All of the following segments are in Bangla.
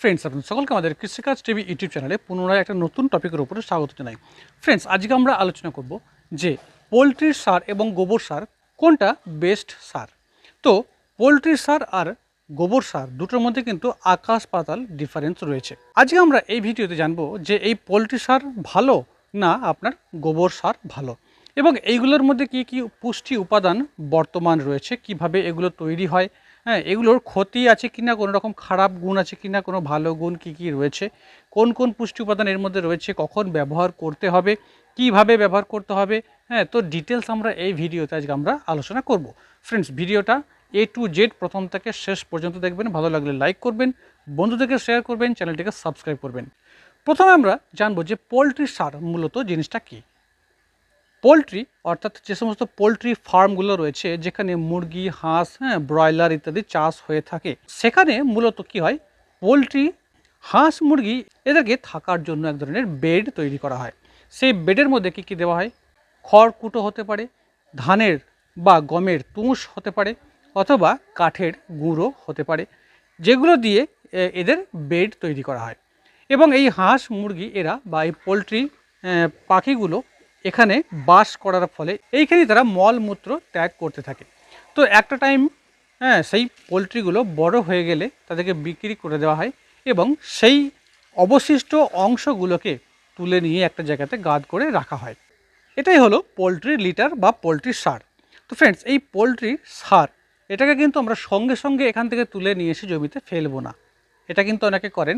ফ্রেন্ডস আপনাদের সকলকে আমাদের কৃষিকাজ টিভি ইউটিউব চ্যানেলে পুনরায় একটা নতুন টপিকের উপরে স্বাগত জানাই। ফ্রেন্ডস আজকে আমরা আলোচনা করব যে পোলট্রির সার এবং গোবর সার কোনটা বেস্ট সার? তো পোলট্রির সার আর গোবর সার দুটোর মধ্যে কিন্তু আকাশ পাতাল ডিফারেন্স রয়েছে। আজকে আমরা এই ভিডিওতে জানব যে এই পোলট্রি সার ভালো না আপনার গোবর সার ভালো? এবং এইগুলোর মধ্যে কি কি পুষ্টি উপাদান বর্তমান রয়েছে? কীভাবে এগুলো তৈরি হয়? হ্যাঁ এগুলোর ক্ষতি আছে কিনা কোনো রকম খারাপ গুণ আছে কিনা, কোনো ভালো গুণ কি কি রয়েছে, কোন কোন পুষ্টি উপাদান এর মধ্যে রয়েছে, কখন ব্যবহার করতে হবে, কীভাবে ব্যবহার করতে হবে হ্যাঁ তো ডিটেলস আমরা এই ভিডিওতে আজকে আমরা আলোচনা করব। ফ্রেন্ডস ভিডিওটা এ টু জেড প্রথম থেকে শেষ পর্যন্ত দেখবেন, ভালো লাগলে লাইক করবেন, বন্ধুদেরকে শেয়ার করবেন চ্যানেলটিকে সাবস্ক্রাইব করবেন। প্রথমে আমরা জানব যে পোলট্রি সার মূলত জিনিসটা কী। পোলট্রি, অর্থাৎ যে সমস্ত পোলট্রি ফার্মগুলো রয়েছে, যেখানে মুরগি, হাঁস হ্যাঁ ব্রয়লার ইত্যাদি চাষ হয়ে থাকে, সেখানে মূলত কি হয়? পোলট্রি, হাঁস, মুরগি এদেরকে থাকার জন্য এক ধরনের বেড তৈরি করা হয়। সেই বেডের মধ্যে কী কী দেওয়া হয়? খড় কুটো হতে পারে, ধানের বা গমের তুষ হতে পারে, অথবা কাঠের গুঁড়ো হতে পারে, যেগুলো দিয়ে এদের বেড তৈরি করা হয়। এবং এই হাঁস, মুরগি, এরা বা এই পোলট্রি পাখিগুলো এখানে বাস করার ফলে এইখানেই তারা মলমূত্র ত্যাগ করতে থাকে। তো একটা টাইম হ্যাঁ সেই পোলট্রিগুলো বড় হয়ে গেলে তাদেরকে বিক্রি করে দেওয়া হয় এবং সেই অবশিষ্ট অংশগুলোকে তুলে নিয়ে একটা জায়গাতে গাদ করে রাখা হয়। এটাই হলো পোলট্রির লিটার বা পোলট্রির সার। তো ফ্রেন্ডস এই পোলট্রির সার, এটাকে কিন্তু আমরা সঙ্গে সঙ্গে এখান থেকে তুলে নিয়ে এসে জমিতে ফেলব না। এটা কিন্তু অনেকে করেন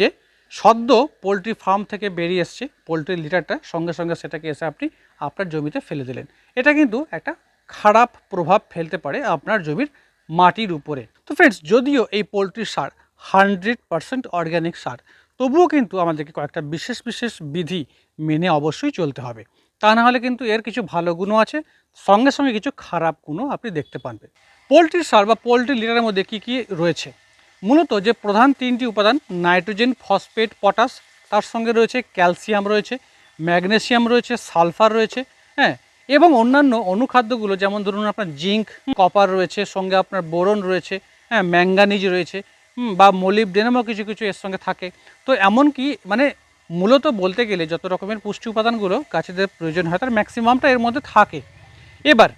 যে সদ্য পোলট্রি ফার্ম থেকে বেরিয়ে এসছে। পোলট্রির লিটারটা সঙ্গে সঙ্গে সেটাকে এসে আপনি আপনার জমিতে ফেলে দিলেন। এটা কিন্তু একটা খারাপ প্রভাব ফেলতে পারে আপনার জমির মাটির উপরে। তো ফ্রেন্ডস যদিও এই পোলট্রির সার হান্ড্রেড পারসেন্ট অর্গ্যানিক সার, তবুও কিন্তু আমাদেরকে কয়েকটা বিশেষ বিশেষ বিধি মেনে অবশ্যই চলতে হবে। তা না হলে কিন্তু এর কিছু ভালো গুণও আছে, সঙ্গে সঙ্গে কিছু খারাপ গুণও আপনি দেখতে পারবেন পোলট্রির সার বা পোলট্রি লিটারের মধ্যে কী কী রয়েছে? মূলত যে প্রধান তিনটি উপাদান, নাইট্রোজেন, ফসফেট, পটাশ, তার সঙ্গে রয়েছে ক্যালসিয়াম রয়েছে, ম্যাগনেসিয়াম রয়েছে, সালফার রয়েছে হ্যাঁ এবং অন্যান্য অনুখাদ্যগুলো যেমন ধরুন আপনার জিঙ্ক, কপার রয়েছে, সঙ্গে আপনার বোরন রয়েছে হ্যাঁ ম্যাঙ্গানিজ রয়েছে বা মলিবডেনামও কিছু কিছু এর সঙ্গে থাকে। তো এমনকি মানে মূলত বলতে গেলে যত রকমের পুষ্টি উপাদানগুলো গাছেদের প্রয়োজন হয়, তার ম্যাক্সিমামটা এর মধ্যে থাকে। এবার,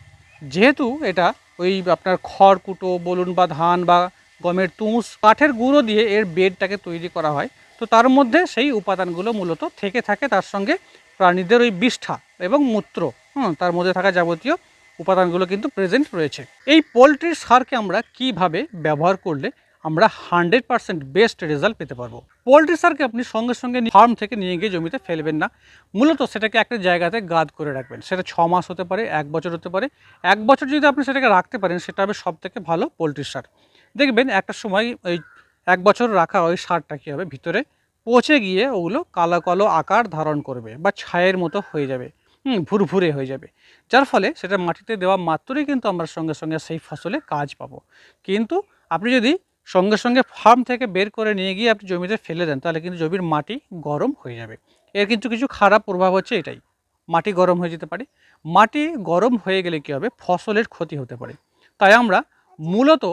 যেহেতু এটা ওই আপনার খড় কুটো বলুন বা ধান বা গমের তুষ কাঠের গুঁড়ো দিয়ে এর বেডটাকে তৈরি করা হয়। তো তার মধ্যে সেই উপাদানগুলো মূলত থেকে থাকে তার সঙ্গে প্রাণীদের ওই বিষ্ঠা এবং মূত্র, হুম, তার মধ্যে থাকা যাবতীয় উপাদানগুলো কিন্তু প্রেজেন্ট রয়েছে। এই পোলট্রির সারকে আমরা কীভাবে ব্যবহার করলে আমরা হান্ড্রেড পার্সেন্ট বেস্ট রেজাল্ট পেতে পারব? পোলট্রি সারকে আপনি সঙ্গে সঙ্গে ফার্ম থেকে নিয়ে গিয়ে জমিতে ফেলবেন না। মূলত সেটাকে একটা জায়গাতে গাদ করে রাখবেন। সেটা ছ মাস হতে পারে, এক বছর হতে পারে। এক বছর যদি আপনি সেটাকে রাখতে পারেন, সেটা হবে সব থেকে ভালো পোলট্রি সার। দেখবেন একটা সময় ওই এক বছর রাখা ওই সারটা কী হবে? ভিতরে পচে গিয়ে ওগুলো কালো কালো আকার ধারণ করবে বা ছায়ের মতো হয়ে যাবে। হুম, ভুরভুরে হয়ে যাবে। যার ফলে সেটা মাটিতে দেওয়া মাত্রই কিন্তু আমরা সঙ্গে সঙ্গে সেই ফসলে কাজ পাবো। কিন্তু আপনি যদি সঙ্গে সঙ্গে ফার্ম থেকে বের করে নিয়ে গিয়ে আপনি জমিতে ফেলে দেন, তাহলে কিন্তু জমির মাটি গরম হয়ে যাবে। এর কিন্তু কিছু খারাপ প্রভাব হচ্ছে এটাই। মাটি গরম হয়ে যেতে পারে। মাটি গরম হয়ে গেলে কী হবে? ফসলের ক্ষতি হতে পারে। তাই আমরা মূলত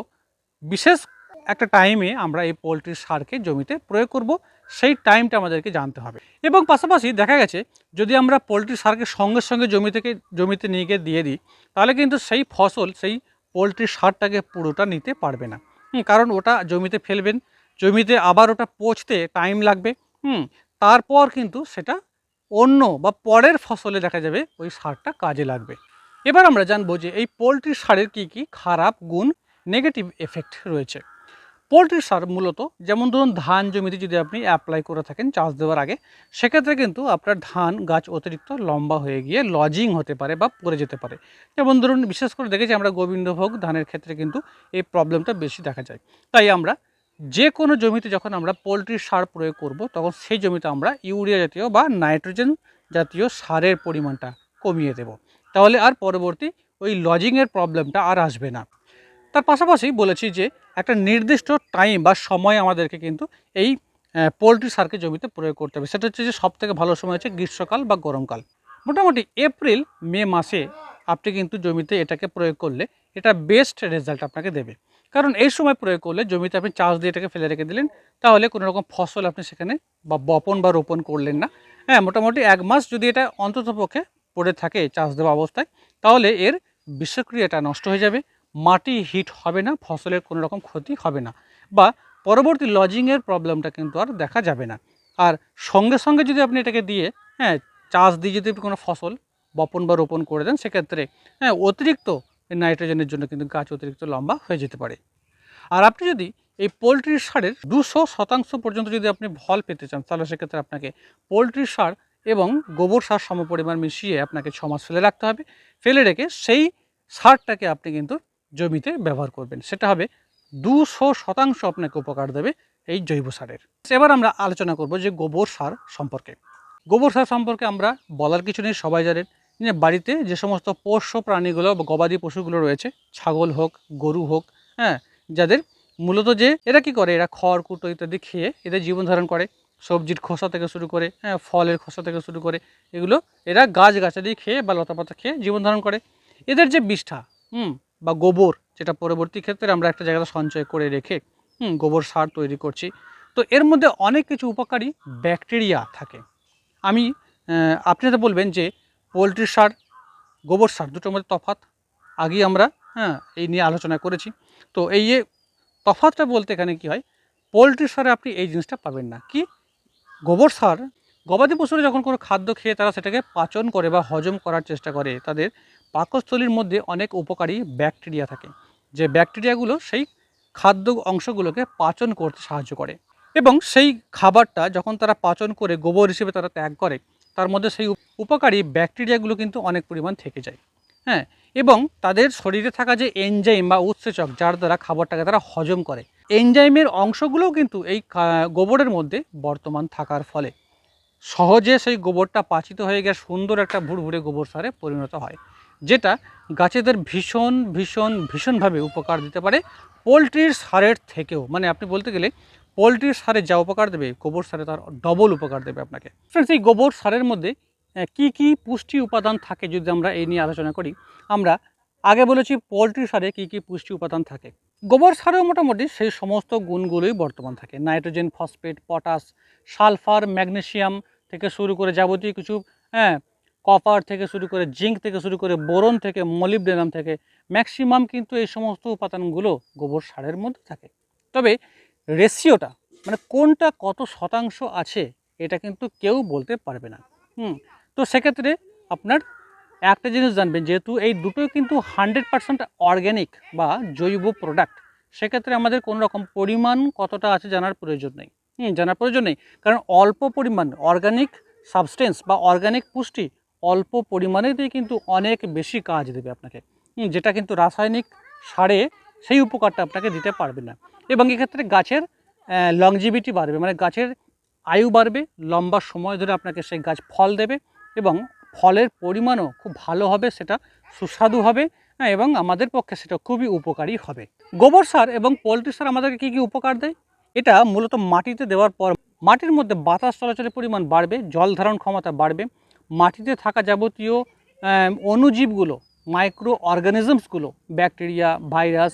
বিশেষ একটা টাইমে আমরা এই পোলট্রির সারকে জমিতে প্রয়োগ করব, সেই টাইমটা আমাদেরকে জানতে হবে। এবং পাশাপাশি দেখা গেছে, যদি আমরা পোলট্রি সারকে সঙ্গে সঙ্গে জমি থেকে, জমিতে নিয়ে গিয়ে দিয়ে দিই, তাহলে কিন্তু সেই ফসল, সেই পোলট্রি সারটাকে পুরোটা নিতে পারবে না। কারণ ওটা জমিতে ফেলবেন, জমিতে আবার ওটা পচতে টাইম লাগবে, হুম, তারপর কিন্তু সেটা অন্য বা পরের ফসলে দেখা যাবে ওই সারটা কাজে লাগবে। এবার আমরা জানব যে এই পোলট্রি সারের কী কী খারাপ গুণ নেগেটিভ এফেক্ট রয়েছে। পোলট্রি সার মূলত, যেমন ধরুন ধান জমিতে যদি আপনি অ্যাপ্লাই করে থাকেন চাষ দেওয়ার আগে, সেক্ষেত্রে কিন্তু আপনার ধান গাছ অতিরিক্ত লম্বা হয়ে গিয়ে লজিং হতে পারে বা পড়ে যেতে পারে। যেমন ধরুন, বিশেষ করে দেখেছি আমরা গোবিন্দভোগ ধানের ক্ষেত্রে কিন্তু এই প্রবলেমটা বেশি দেখা যায়। তাই আমরা যে কোনো জমিতে যখন আমরা পোলট্রির সার প্রয়োগ করব, তখন সেই জমিতে আমরা ইউরিয়া জাতীয় বা নাইট্রোজেন জাতীয় সারের পরিমাণটা কমিয়ে দেব। তাহলে আর পরবর্তী ওই লজিংয়ের প্রবলেমটা আর আসবে না। তার পাশাপাশি বলেছি যে একটা নির্দিষ্ট টাইম বা সময় আমাদেরকে কিন্তু এই পোলট্রি সারকে জমিতে প্রয়োগ করতে হবে। সেটা হচ্ছে যে সব থেকে ভালো সময় হচ্ছে গ্রীষ্মকাল বা গরমকাল। মোটামুটি এপ্রিল মে মাসে আপনি কিন্তু জমিতে এটাকে প্রয়োগ করলে এটা বেস্ট রেজাল্ট আপনাকে দেবে। কারণ এই সময় প্রয়োগ করলে জমিতে আপনি চাষ দিয়ে এটাকে ফেলে রেখে দিলেন, তাহলে কোনো রকম ফসল আপনি সেখানে বা বপন বা রোপণ করলেন না। হ্যাঁ মোটামুটি এক মাস যদি এটা অন্ততপক্ষে পড়ে থাকে চাষ দেওয়া অবস্থায়, তাহলে এর বিষক্রিয়াটা নষ্ট হয়ে যাবে। মাটি হিট হবে না, ফসলের কোনো রকম ক্ষতি হবে না বা পরবর্তী লজিংয়ের প্রবলেমটা কিন্তু আর দেখা যাবে না। আর সঙ্গে সঙ্গে যদি আপনি এটাকে দিয়ে হ্যাঁ চাষ দিয়ে যদি কোনো ফসল বপন বা রোপণ করে দেন, সেক্ষেত্রে হ্যাঁ অতিরিক্ত নাইট্রোজেনের জন্য কিন্তু গাছ অতিরিক্ত লম্বা হয়ে যেতে পারে। আর আপনি যদি এই পোলট্রির সারের দুশো শতাংশ পর্যন্ত যদি আপনি ফল পেতে চান, তাহলে সেক্ষেত্রে আপনাকে পোলট্রির সার এবং গোবর সার সমপরিমাণ মিশিয়ে আপনাকে ছ মাস ফেলে রাখতে হবে। ফেলে রেখে সেই সারটাকে আপনি কিন্তু জমিতে ব্যবহার করবেন। সেটা হবে দুশো শতাংশ আপনাকে উপকার দেবে এই জৈব সারের। এবার আমরা আলোচনা করব যে গোবর সার সম্পর্কে। গোবর সার সম্পর্কে আমরা বলার কিছু নেই, সবাই জানেন। যে বাড়িতে যে সমস্ত পোষ্য প্রাণীগুলো বা গবাদি পশুগুলো রয়েছে, ছাগল হোক, গরু হোক হ্যাঁ যাদের মূলত যে এরা কি করে? এরা খড়, কুটো ইত্যাদি খেয়ে এদের জীবন ধারণ করে। সবজির খোসা থেকে শুরু করে হ্যাঁ ফলের খোসা থেকে শুরু করে এগুলো এরা গাছ গাছালি খেয়ে বা লতাপাতা খেয়ে জীবন ধারণ করে। এদের যে বিষ্ঠা, হুম বা গোবর, যেটা পরবর্তী ক্ষেত্রে আমরা একটা জায়গাতে সঞ্চয় করে রেখে, হুম, গোবর সার তৈরি করছি। তো এর মধ্যে অনেক কিছু উপকারী ব্যাকটেরিয়া থাকে। আমি আপনি তো বলবেন যে পোলট্রির সার, গোবর সার দুটোর মধ্যে তফাৎ। আগেই আমরা হ্যাঁ এই নিয়ে আলোচনা করেছি। তো এই যে তফাৎটা বলতে এখানে কি হয় পোলট্রির সারে আপনি এই জিনিসটা পাবেন না। কি? গোবর সার, গবাদি পশুরা যখন কোনো খাদ্য খেয়ে তারা সেটাকে পাচন করে বা হজম করার চেষ্টা করে, তাদের পাকস্থলীর মধ্যে অনেক উপকারী ব্যাকটেরিয়া থাকে। যে ব্যাকটেরিয়াগুলো সেই খাদ্য অংশগুলোকে পাচন করতে সাহায্য করে এবং সেই খাবারটা যখন তারা পাচন করে, গোবর হিসেবে তারা ত্যাগ করে, তার মধ্যে সেই উপকারী ব্যাকটেরিয়াগুলো কিন্তু অনেক পরিমাণ থেকে যায়। হ্যাঁ এবং তাদের শরীরে থাকা যে এনজাইম বা উৎসেচক যার দ্বারা খাবারটাকে তারা হজম করে এনজাইমের অংশগুলোও কিন্তু এই গোবরের মধ্যে বর্তমান থাকার ফলে সহজে সেই গোবরটা পাচিত হয়ে গিয়ে সুন্দর একটা ভুড়ভুড়ে গোবর সারে পরিণত হয়। যেটা গাছেদের ভীষণ ভীষণ, ভীষণভাবে উপকার দিতে পারে। পোলট্রির সারের থেকেও মানে আপনি বলতে গেলে পোলট্রির সারে যা উপকার দেবে, গোবর সারে তার ডবল উপকার দেবে আপনাকে। ফ্রেন্ডস এই গোবর সারের মধ্যে কি কি পুষ্টি উপাদান থাকে যদি আমরা এই নিয়ে আলোচনা করি, আমরা আগে বলেছি পোলট্রি সারে কি কি পুষ্টি উপাদান থাকে। গোবর সারেও মোটামুটি সেই সমস্ত গুণগুলোই বর্তমান থাকে। Nitrogen, phosphate, potash, sulphur, magnesium থেকে শুরু করে যাবতীয় কিছু হ্যাঁ কপার থেকে শুরু করে জিঙ্ক থেকে শুরু করে বোরন থেকে মলিবডেনাম থেকে ম্যাক্সিমাম কিন্তু এই সমস্ত উপাদানগুলো গোবর সারের মধ্যে থাকে। তবে রেশিওটা মানে কোনটা কত শতাংশ আছে, এটা কিন্তু কেউ বলতে পারবে না। হুম, তো সেক্ষেত্রে আপনার একটা জিনিস জানবেন, যেহেতু এই দুটোই কিন্তু হান্ড্রেড পার্সেন্ট অর্গ্যানিক বা জৈব প্রোডাক্ট সেক্ষেত্রে আমাদের কোনো রকম পরিমাণ কতটা আছে জানার প্রয়োজন নেই। হুম, জানার প্রয়োজন নেই। কারণ অল্প পরিমাণ অর্গানিক সাবস্টেন্স বা অর্গানিক পুষ্টি অল্প পরিমাণেতেই কিন্তু অনেক বেশি কাজ দেবে আপনাকে। যেটা কিন্তু রাসায়নিক সারে সেই উপকারটা আপনাকে দিতে পারবে না। এবং এক্ষেত্রে গাছের লংজিভিটি বাড়বে। মানে গাছের আয়ু বাড়বে লম্বা সময় ধরে আপনাকে সেই গাছ ফল দেবে এবং ফলের পরিমাণও খুব ভালো হবে সেটা সুস্বাদু হবে হ্যাঁ, এবং আমাদের পক্ষে সেটা খুবই উপকারী হবে। গোবর সার এবং পোলট্রি সার আমাদেরকে কী কী উপকার দেয়? এটা মূলত মাটিতে দেওয়ার পর মাটির মধ্যে বাতাস চলাচলের পরিমাণ বাড়বে জল ধারণ ক্ষমতা বাড়বে মাটিতে থাকা যাবতীয় অণুজীবগুলো মাইক্রো অর্গানিজমসগুলো ব্যাকটেরিয়া ভাইরাস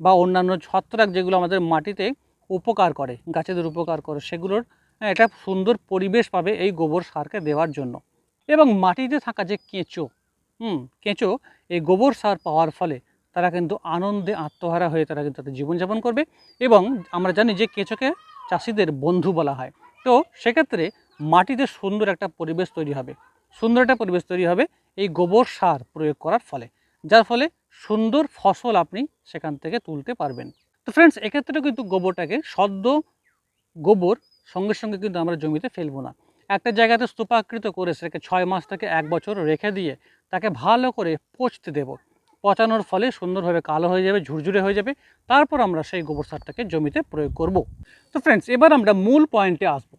বা অন্যান্য ছত্রাক যেগুলো আমাদের মাটিতে উপকার করে, গাছেদের উপকার করে, সেগুলোর এটা সুন্দর পরিবেশ পাবে এই গোবর সারকে দেওয়ার জন্য। এবং মাটিতে থাকা যে কেঁচো, হুম, কেঁচো, এই গোবর সার পাওয়ার ফলে তারা কিন্তু আনন্দে আত্মহারা হয়ে তারা কিন্তু তাদের জীবনযাপন করবে এবং আমরা জানি যে কেঁচোকে চাষিদের বন্ধু বলা হয়। তো সেক্ষেত্রে মাটিতে সুন্দর একটা পরিবেশ তৈরি হবে। সুন্দর একটা পরিবেশ তৈরি হবে, এই গোবর সার প্রয়োগ করার ফলে। যার ফলে সুন্দর ফসল আপনি সেখান থেকে তুলতে পারবেন। তো ফ্রেন্ডস এক্ষেত্রে কিন্তু গোবরটাকে সদ্য গোবর সঙ্গে সঙ্গে কিন্তু আমরা জমিতে ফেলব না। একটা জায়গাতে স্তূপাকৃত করে সেটাকে ছয় মাস থেকে এক বছর রেখে দিয়ে তাকে ভালো করে পচতে দেব। পচানোর ফলে সুন্দরভাবে কালো হয়ে যাবে, ঝুরঝুরে হয়ে যাবে। তারপর আমরা সেই গোবর সারটাকে জমিতে প্রয়োগ করব। তো ফ্রেন্ডস এবার আমরা মূল পয়েন্টে আসব।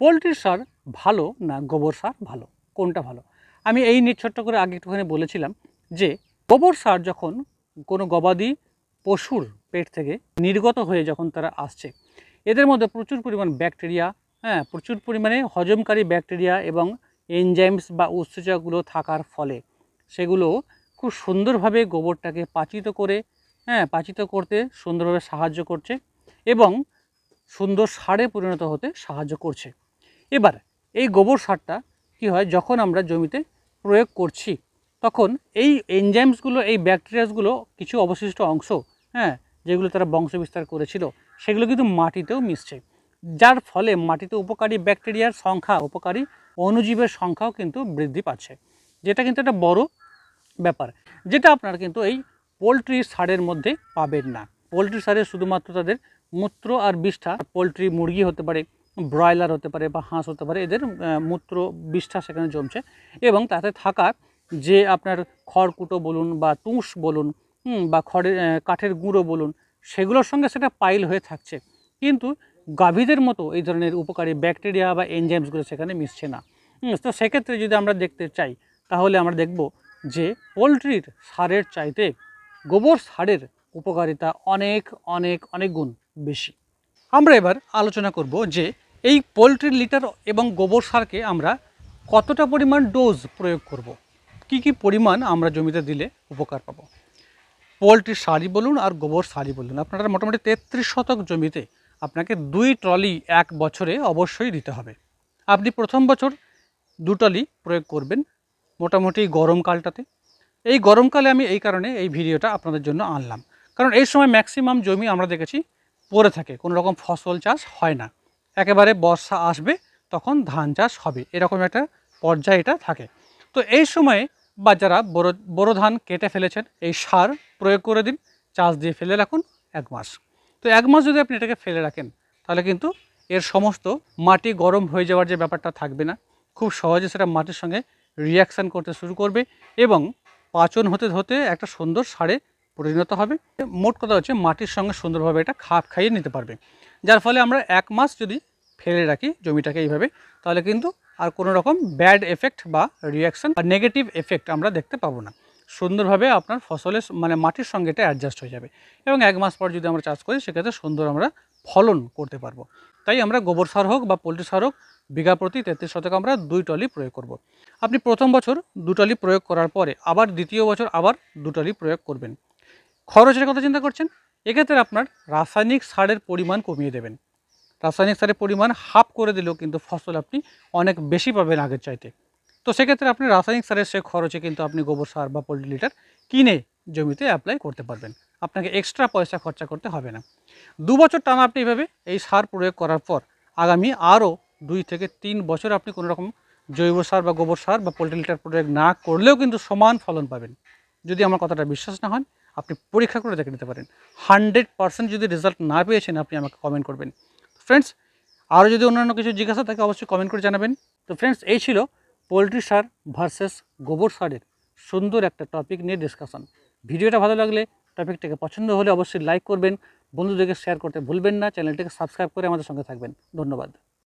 পোলট্রির সার ভালো না গোবর সার ভালো? কোনটা ভালো? আমি এই নিয়ে ছোট্ট করে আগে একটুখানি বলেছিলাম যে গোবর সার যখন কোনো গবাদি পশুর পেট থেকে নির্গত হয়ে যখন তারা আসছে, এদের মধ্যে প্রচুর পরিমাণ ব্যাকটেরিয়া হ্যাঁ প্রচুর পরিমাণে হজমকারী ব্যাকটেরিয়া এবং এনজাইমস বা উৎসেচকগুলো থাকার ফলে সেগুলো খুব সুন্দরভাবে গোবরটাকে পাচিত করে হ্যাঁ পাচিত করতে সুন্দরভাবে সাহায্য করছে এবং সুন্দর সারে পরিণত হতে সাহায্য করছে। এবার এই গোবর সারটা কি হয়, যখন আমরা জমিতে প্রয়োগ করছি, তখন এই এনজাইমসগুলো এই ব্যাকটেরিয়াসগুলো কিছু অবশিষ্ট অংশ হ্যাঁ যেগুলো তারা বংশবিস্তার করেছিল, সেগুলো কিন্তু মাটিতেও মিশছে। যার ফলে মাটিতে উপকারী ব্যাকটেরিয়ার সংখ্যা, উপকারী অণুজীবের সংখ্যাও কিন্তু বৃদ্ধি পাচ্ছে। যেটা কিন্তু একটা বড় ব্যাপার। যেটা আপনারা কিন্তু এই পোলট্রি সারের মধ্যে পাবেন না। পোলট্রি সারে শুধুমাত্র তাদের মূত্র আর বিষ্ঠা পোলট্রি মুরগি হতে পারে ব্রয়লার হতে পারে বা হাঁস হতে পারে, এদের মূত্র বিষ্ঠা সেখানে জমছে। এবং তাতে থাকা যে আপনার খড়কুটো বলুন বা তুষ বলুন বা খড়ের কাঠের গুঁড়ো বলুন, সেগুলোর সঙ্গে সেটা পাইল হয়ে থাকছে। কিন্তু গাভীদের মতো এই ধরনের উপকারী ব্যাকটেরিয়া বা এনজাইমসগুলো সেখানে মিশছে না। তো সেক্ষেত্রে যদি আমরা দেখতে চাই, তাহলে আমরা দেখব যে পোলট্রির সারের চাইতে গোবর সারের উপকারিতা অনেক অনেক অনেক গুণ বেশি। আমরা এবার আলোচনা করব যে এই পোলট্রির লিটার এবং গোবর সারকে আমরা কতটা পরিমাণ ডোজ প্রয়োগ করব। কি কি পরিমাণ আমরা জমিতে দিলে উপকার পাবো? পোলট্রির সারি বলুন আর গোবর সারি বলুন। আপনারা মোটামুটি তেত্রিশ শতক জমিতে আপনাকে দুই ট্রলি এক বছরে অবশ্যই দিতে হবে। আপনি প্রথম বছর দু ট্রলি প্রয়োগ করবেন মোটামুটি গরমকালটাতে এই গরমকালে আমি এই কারণে এই ভিডিওটা আপনাদের জন্য আনলাম। কারণ এই সময় ম্যাক্সিমাম জমি আমরা দেখেছি পড়ে থাকে, কোনো রকম ফসল চাষ হয় না। একেবারে বর্ষা আসবে, তখন ধান চাষ হবে। এরকম একটা পর্যায়ে এটা থাকে। তো এই সময়ে বা যারা বড় বড় ধান কেটে ফেলেছেন, এই সার প্রয়োগ করে দিন, চাষ দিয়ে ফেলে রাখুন এক মাস। তো এক মাস যদি আপনি এটাকে ফেলে রাখেন, তাহলে কিন্তু এর সমস্ত মাটি গরম হয়ে যাওয়ার যে ব্যাপারটা থাকবে না, খুব সহজে সেটা মাটির সঙ্গে রিয়াকশান করতে শুরু করবে এবং পাচন হতে হতে একটা সুন্দর সারে পরিণত হবে। মোট কথা হচ্ছে মাটির সঙ্গে সুন্দরভাবে এটা খাপ খাইয়ে নিতে পারবে। যার ফলে আমরা এক মাস যদি ফেলে রাখি জমিটাকে এইভাবে, তাহলে কিন্তু আর কোনো রকম ব্যাড এফেক্ট বা রিয়াকশান বা নেগেটিভ এফেক্ট আমরা দেখতে পাবো না। সুন্দরভাবে আপনার ফসলের মানে মাটির সঙ্গে এটা অ্যাডজাস্ট হয়ে যাবে। এবং এক মাস পর যদি আমরা চাষ করি, সেক্ষেত্রে সুন্দর আমরা ফলন করতে পারব। তাই আমরা গোবর সার হোক বা পোলট্রি সার হোক, বিঘা প্রতি তেত্রিশ শতক আমরা দুই টলি প্রয়োগ করব। আপনি প্রথম বছর দু টলি প্রয়োগ করার পরে আবার দ্বিতীয় বছর আবার দু টলি প্রয়োগ করবেন। খরচের কথা চিন্তা করছেন? এক্ষেত্রে আপনার রাসায়নিক সারের পরিমাণ কমিয়ে দেবেন। রাসায়নিক সারের পরিমাণ হাফ করে দিলেও কিন্তু ফসল আপনি অনেক বেশি পাবেন আগের চাইতে। তো সেক্ষেত্রে আপনি রাসায়নিক সারের সে খরচে কিন্তু আপনি গোবর সার বা পোলট্রি লিটার কিনে জমিতে অ্যাপ্লাই করতে পারবেন। আপনাকে এক্সট্রা পয়সা খরচা করতে হবে না। দু বছর টানা আপনি এভাবে এই সার প্রয়োগ করার পর আগামী আরও দুই থেকে তিন বছর আপনি কোনো রকম জৈব সার বা গোবর সার বা পোলট্রি লিটার প্রয়োগ না করলেও কিন্তু সমান ফলন পাবেন। যদি আমার কথাটা বিশ্বাস না হয় আপনি পরীক্ষা করে দেখে নিতে পারেন। হান্ড্রেড পার্সেন্ট যদি রেজাল্ট না পেয়েছেন, আপনি আমাকে কমেন্ট করবেন। ফ্রেন্ডস আরও যদি অন্যান্য কিছু জিজ্ঞাসা থাকে, অবশ্যই কমেন্ট করে জানাবেন। তো ফ্রেন্ডস এই ছিল পোলট্রি সার ভার্সেস গোবর সারের সুন্দর একটা টপিক নিয়ে ডিসকাশন ভিডিওটা ভালো লাগলে টপিকটাকে পছন্দ হলে অবশ্যই লাইক করবেন। বন্ধুদেরকে শেয়ার করতে ভুলবেন না। চ্যানেলটিকে সাবস্ক্রাইব করে আমাদের সঙ্গে থাকবেন। ধন্যবাদ।